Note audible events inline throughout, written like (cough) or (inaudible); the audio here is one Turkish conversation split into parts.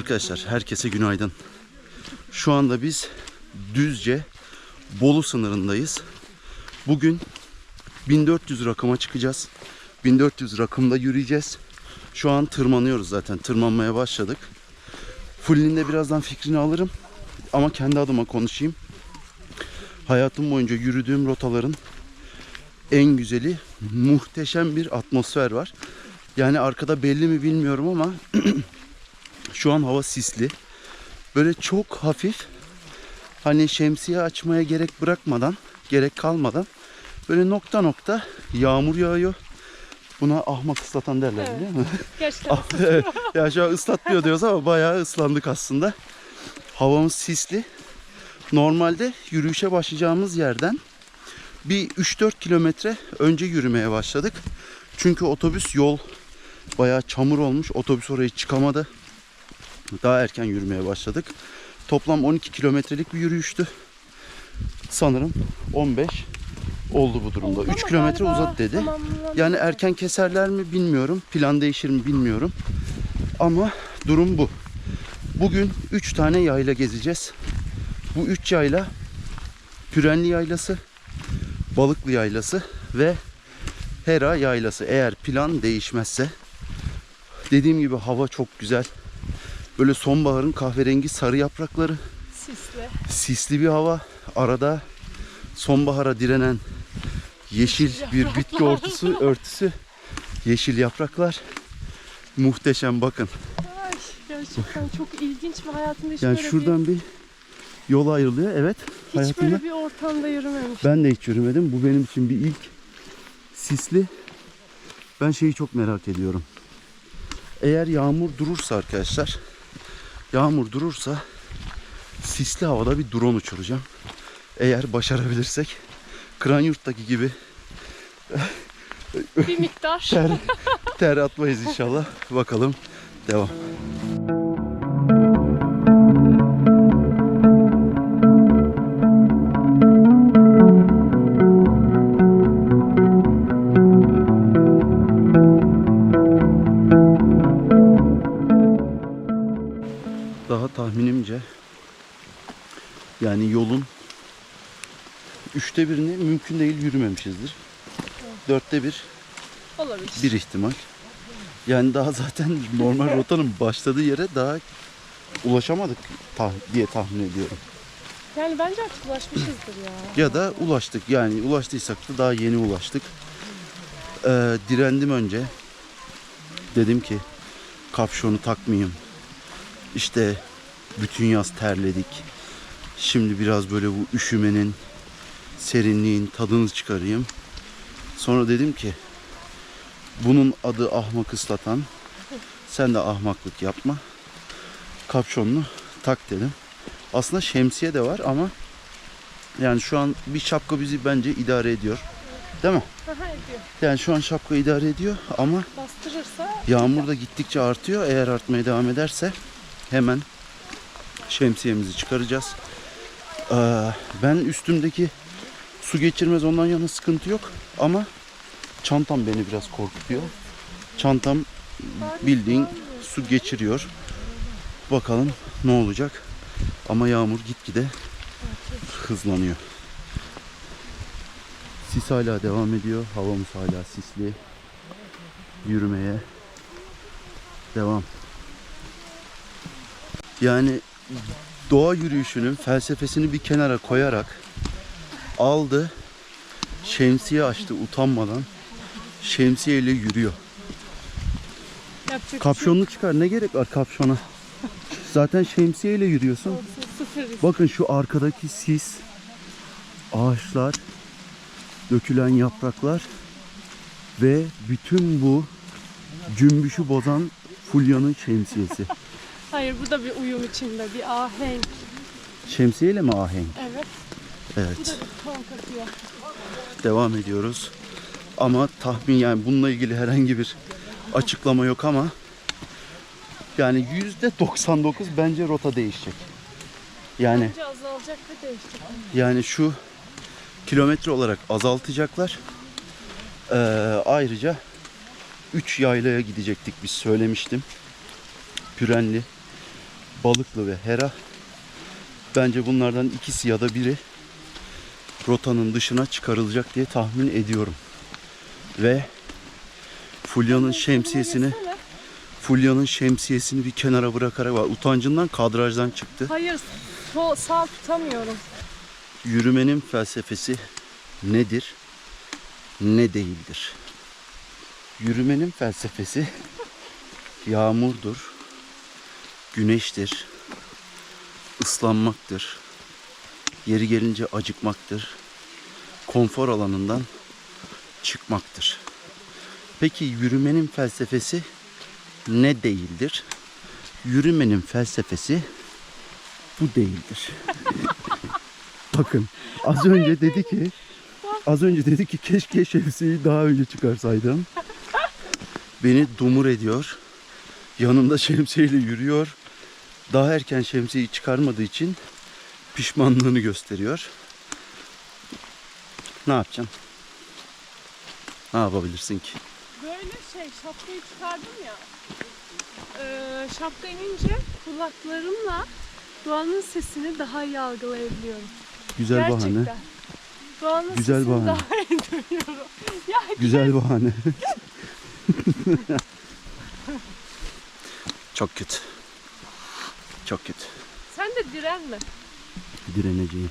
Arkadaşlar herkese günaydın. Şu anda biz Düzce Bolu sınırındayız. Bugün 1400 rakıma çıkacağız. 1400 rakımda yürüyeceğiz. Şu an tırmanıyoruz zaten. Tırmanmaya başladık. Fullin'in de birazdan fikrini alırım. Ama kendi adıma konuşayım. Hayatım boyunca yürüdüğüm rotaların en güzeli muhteşem bir atmosfer var. Yani arkada belli mi bilmiyorum ama (clears throat) şu an hava sisli. Böyle çok hafif hani şemsiye açmaya gerek bırakmadan, gerek kalmadan böyle nokta nokta yağmur yağıyor. Buna ahmak ıslatan derler Evet. değil mi? (laughs) Gerçekten. Ah, ya şu an ıslatmıyor diyoruz ama bayağı ıslandık aslında. Havamız sisli. Normalde yürüyüşe başlayacağımız yerden bir 3-4 kilometre önce yürümeye başladık. Çünkü otobüs yol bayağı çamur olmuş. Otobüs oraya çıkamadı. Daha erken yürümeye başladık. Toplam 12 kilometrelik bir yürüyüştü. Sanırım 15 oldu bu durumda. Oldu 3 ama kilometre uzat dedi. Yani erken keserler mi bilmiyorum. Plan değişir mi bilmiyorum. Ama durum bu. Bugün 3 tane yayla gezeceğiz. Bu 3 yayla Pürenli Yaylası, Balıklı Yaylası ve Hera Yaylası. Eğer plan değişmezse dediğim gibi hava çok güzel. Böyle sonbaharın kahverengi sarı yaprakları, Sisli. sisli bir hava. Arada sonbahara direnen yeşil bir bitki örtüsü, örtüsü, yeşil yapraklar. Muhteşem bakın. Ay gerçekten çok ilginç ve hayatımda hiç Yani böyle şuradan bir yol ayrılıyor. Evet. bir, hiç hayatımda böyle bir ortamda yürümemiştim. ben de hiç yürümedim. Bu benim için bir ilk. Sisli. Ben şeyi çok merak ediyorum. Eğer yağmur durursa arkadaşlar, yağmur durursa sisli havada bir drone uçuracağım. Eğer başarabilirsek Kranyurt'taki gibi bir miktar. (laughs) ter, ter atmayız inşallah. Bakalım. Devam. Yani yolun üçte birini mümkün değil yürümemişizdir. Dörtte bir Olabilir. bir ihtimal. Yani daha zaten normal rotanın başladığı yere daha ulaşamadık tah- diye tahmin ediyorum. Yani bence artık ulaşmışızdır ya. Ya da ulaştık. Yani ulaştıysak da daha yeni ulaştık. Ee, direndim önce. Dedim ki kapşonu takmayayım. İşte bütün yaz terledik. Şimdi biraz böyle bu üşümenin, serinliğin tadını çıkarayım. Sonra dedim ki bunun adı ahmak ıslatan. Sen de ahmaklık yapma. Kapşonunu tak dedim. Aslında şemsiye de var ama yani şu an bir şapka bizi bence idare ediyor. Değil mi? Ediyor. Yani şu an şapka idare ediyor ama Bastırırsa yağmur da gittikçe artıyor. Eğer artmaya devam ederse hemen şemsiyemizi çıkaracağız. Ee, ben üstümdeki su geçirmez ondan yana sıkıntı yok ama çantam beni biraz korkutuyor. Çantam bildiğin su geçiriyor. Bakalım ne olacak. Ama yağmur gitgide hızlanıyor. Sis hala devam ediyor. Havamız hala sisli. Yürümeye devam. Yani doğa yürüyüşünün felsefesini bir kenara koyarak aldı. Şemsiye açtı utanmadan. Şemsiyeyle yürüyor. yapacak şey Kapşonunu çıkar. Ne gerek var kapşona? Zaten şemsiyeyle yürüyorsun. Bakın şu arkadaki sis, ağaçlar, dökülen yapraklar ve bütün bu cümbüşü bozan Fulya'nın şemsiyesi. Hayır bu da bir uyum içinde bir ahenk. Şemsiyeyle mi ahenk? Evet. Bu Evet. da bir ton katıyor. Devam ediyoruz. Ama tahmin yani bununla ilgili herhangi bir açıklama yok ama yani yüzde 99 bence rota değişecek. Yani Bence azalacak ve değişecek. Yani şu kilometre olarak azaltacaklar. Ee, ayrıca 3 yaylaya gidecektik biz söylemiştim. Pürenli, Balıklı ve Hera. Bence bunlardan ikisi ya da biri rotanın dışına çıkarılacak diye tahmin ediyorum. Ve Fulya'nın şemsiyesini. Fulya'nın şemsiyesini bir kenara bırakarak var. Utancından kadrajdan çıktı. Hayır sol, sağ tutamıyorum. Yürümenin felsefesi nedir? Ne değildir? Yürümenin felsefesi yağmurdur, güneştir, ıslanmaktır, yeri gelince acıkmaktır, konfor alanından çıkmaktır. Peki yürümenin felsefesi ne değildir? Yürümenin felsefesi bu değildir. (laughs) Bakın az önce dedi ki az önce dedi ki keşke şemsiyeyi daha önce çıkarsaydım. Beni dumur ediyor. Yanımda (laughs) şemsiyeyle yürüyor. Daha erken şemsiyeyi çıkarmadığı için pişmanlığını gösteriyor. Ne yapacaksın? Ne yapabilirsin ki? Böyle şey şapkayı çıkardım ya. Ee, şapka inince kulaklarımla doğanın sesini daha iyi algılayabiliyorum. Güzel Gerçekten. bahane. Doğanın Güzel sesini bahane. daha iyi duyuyorum. ya Güzel bahane. (laughs) Çok kötü. Çok kötü. sen de direnme. direneceğim.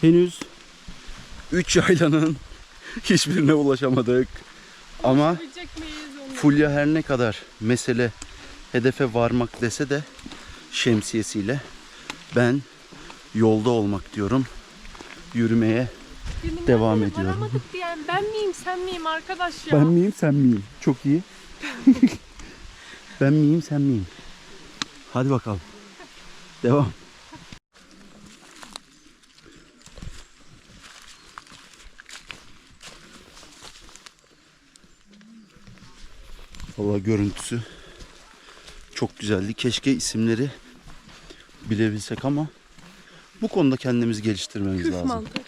Henüz 3 yaylanın (laughs) hiçbirine ulaşamadık. Ama? Fulya her ne kadar mesele hedefe varmak dese de şemsiyesiyle ben yolda olmak diyorum. Yürümeye Deminden devam ediyorum. Varamadık diyen ben miyim sen miyim arkadaş ya? miyim sen miyim? Çok iyi. (laughs) ben miyim sen miyim? Hadi bakalım. Devam. Valla görüntüsü çok güzeldi. Keşke isimleri bilebilsek ama bu konuda kendimizi geliştirmemiz Küf lazım. mantarı.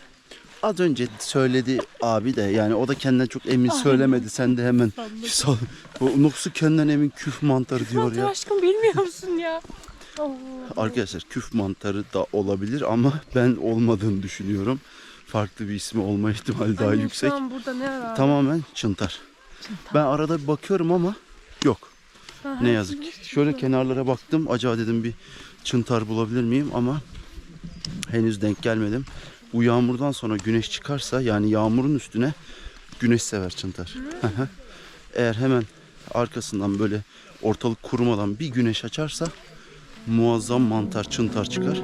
Az önce söyledi abi de yani o da kendinden çok emin söylemedi. Sen de hemen o nasıl kendinden emin küf mantarı diyor Mantar ya. aşkım bilmiyor musun ya? Arkadaşlar küf mantarı da olabilir ama ben olmadığını düşünüyorum. Farklı bir ismi olma ihtimali daha Annem yüksek. Şu an burada ne arar? Tamamen çıntar. Ben arada bir bakıyorum ama yok. Aha, Ne yazık ki. Şöyle şurada. kenarlara baktım. Acaba dedim bir çıntar bulabilir miyim ama henüz denk gelmedim. Bu yağmurdan sonra güneş çıkarsa yani yağmurun üstüne güneş sever çıntar. (laughs) Eğer hemen arkasından böyle ortalık kurumadan bir güneş açarsa muazzam mantar çıntar çıkar.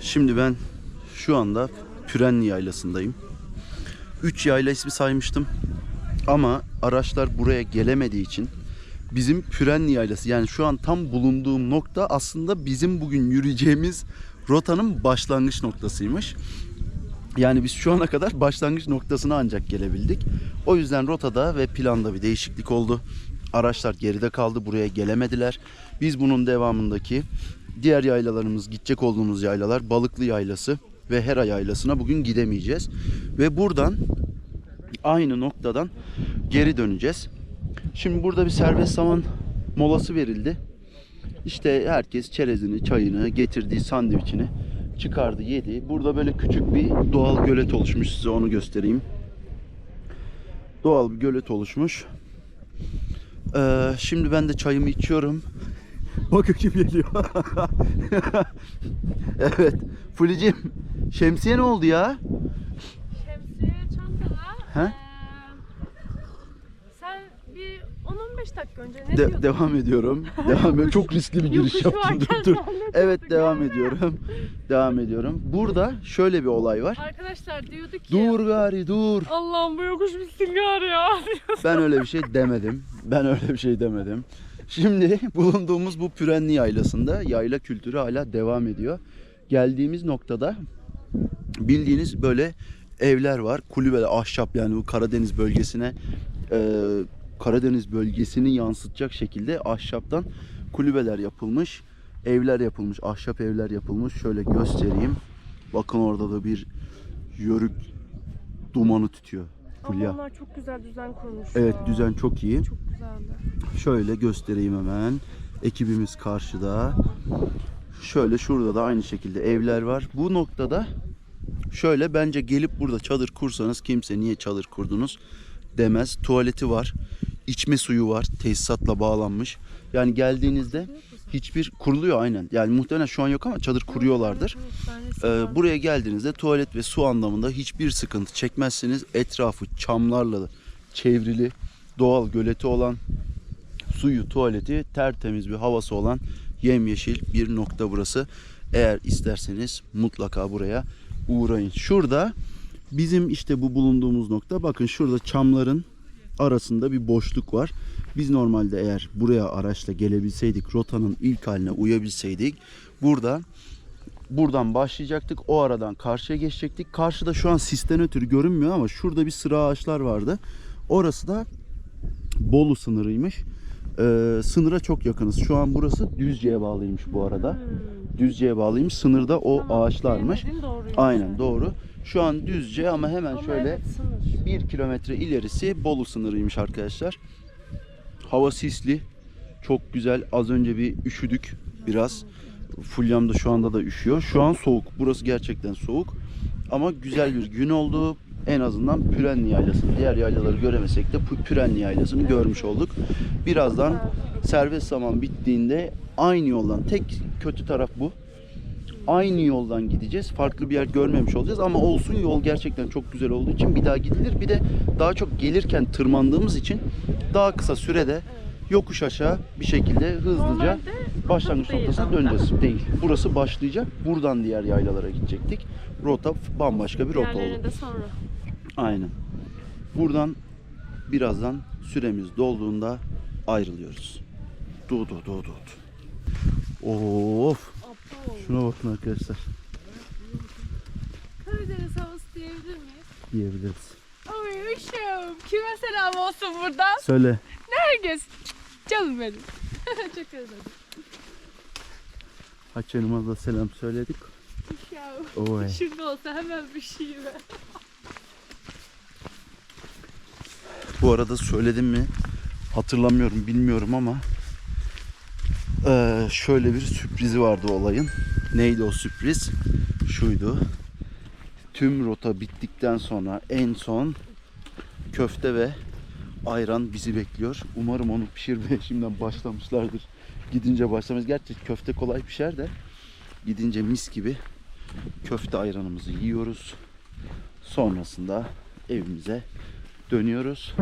Şimdi ben şu anda Pürenli Yaylası'ndayım. 3 yayla ismi saymıştım. Ama araçlar buraya gelemediği için bizim Pürenli Yaylası yani şu an tam bulunduğum nokta aslında bizim bugün yürüyeceğimiz rotanın başlangıç noktasıymış. Yani biz şu ana kadar başlangıç noktasına ancak gelebildik. O yüzden rotada ve planda bir değişiklik oldu. Araçlar geride kaldı, buraya gelemediler. Biz bunun devamındaki diğer yaylalarımız gidecek olduğumuz yaylalar Balıklı Yaylası ve Hera Yaylası'na bugün gidemeyeceğiz. Ve buradan aynı noktadan geri döneceğiz. Şimdi burada bir serbest zaman molası verildi. İşte herkes çerezini, çayını, getirdiği sandviçini çıkardı, yedi. Burada böyle küçük bir doğal gölet oluşmuş. Size onu göstereyim. Doğal bir gölet oluşmuş. Ee, şimdi ben de çayımı içiyorum. (laughs) Bakın kim geliyor. (laughs) evet. Fulicim, şemsiye ne oldu ya? Şemsiye çantada. He? eee, sen bir 10-15 dakika önce ne De- diyordun? devam ediyorum. Devam ediyorum. Çok riskli bir giriş Yokuş yaptım. varken Dur dur. Evet devam gelme. ediyorum. Devam ediyorum. Burada şöyle bir olay var. Arkadaşlar diyordu ki Dur gari dur. Allah'ım bu yokuş bitsin gari ya. (laughs) Ben öyle bir şey demedim. Ben öyle bir şey demedim. Şimdi (laughs) bulunduğumuz bu Pürenli Yaylası'nda yayla kültürü hala devam ediyor. Geldiğimiz noktada bildiğiniz böyle evler var. Kulübeler, ahşap yani bu Karadeniz bölgesine e, Karadeniz bölgesini yansıtacak şekilde ahşaptan kulübeler yapılmış. Evler yapılmış, ahşap evler yapılmış. Şöyle göstereyim. Bakın orada da bir yörük dumanı tütüyor. Fulya. Onlar çok güzel düzen kurmuş. Evet düzen çok iyi. Çok güzeldi. Şöyle göstereyim hemen. Ekibimiz karşıda. Şöyle şurada da aynı şekilde evler var. Bu noktada şöyle bence gelip burada çadır kursanız kimse niye çadır kurdunuz demez. Tuvaleti var. içme suyu var. Tesisatla bağlanmış. Yani geldiğinizde hiçbir kuruluyor aynen. Yani muhtemelen şu an yok ama çadır kuruyorlardır. Ee, buraya geldiğinizde tuvalet ve su anlamında hiçbir sıkıntı çekmezsiniz. Etrafı çamlarla çevrili, doğal göleti olan, suyu, tuvaleti, tertemiz bir havası olan yemyeşil bir nokta burası. Eğer isterseniz mutlaka buraya uğrayın. Şurada bizim işte bu bulunduğumuz nokta bakın şurada çamların arasında bir boşluk var. Biz normalde eğer buraya araçla gelebilseydik, rotanın ilk haline uyabilseydik burada buradan başlayacaktık. O aradan karşıya geçecektik. Karşıda şu an sisten ötürü görünmüyor ama şurada bir sıra ağaçlar vardı. Orası da Bolu sınırıymış. Ee, sınıra çok yakınız. Şu an burası Düzce'ye bağlıymış bu arada. Hmm. Düzce'ye bağlıymış. Sınırda o ağaçlarmış. Aynen doğru. Şu an Düzce ama hemen şöyle bir kilometre ilerisi Bolu sınırıymış arkadaşlar. Hava sisli. Çok güzel. Az önce bir üşüdük biraz. Fulyam da şu anda da üşüyor. Şu an soğuk. Burası gerçekten soğuk. Ama güzel bir gün oldu. En azından Pürenli Yaylası'nı, diğer yaylaları göremesek de Pü- Pürenli Yaylası'nı görmüş olduk. Birazdan serbest zaman bittiğinde aynı yoldan, tek kötü taraf bu. Aynı yoldan gideceğiz. Farklı bir yer görmemiş olacağız ama olsun yol gerçekten çok güzel olduğu için bir daha gidilir. Bir de daha çok gelirken tırmandığımız için daha kısa sürede yokuş aşağı bir şekilde hızlıca başlangıç noktasına döneceğiz. (laughs) Değil. Burası başlayacak. Buradan diğer yaylalara gidecektik. Rota bambaşka bir rota oldu. de sonra. Aynen. Buradan birazdan süremiz dolduğunda ayrılıyoruz. Du du du du. Of. Şuna bakın arkadaşlar. Karadeniz havası diyebilir miyiz? Diyebiliriz. Ay üşüm. Kime selam olsun buradan? Söyle. Herkes. Canım benim. (laughs) Çok özledim. Haçanıma da selam söyledik. Ya. Oy. Şurada olsa hemen bir şey ver. Bu arada söyledim mi hatırlamıyorum bilmiyorum ama eee, şöyle bir sürprizi vardı olayın. Neydi o sürpriz? Şuydu. Tüm rota bittikten sonra en son köfte ve ayran bizi bekliyor. Umarım onu pişirmeye (laughs) şimdiden başlamışlardır. Gidince başlamayız. Gerçi köfte kolay pişer de gidince mis gibi köfte ayranımızı yiyoruz. Sonrasında evimize dönüyoruz.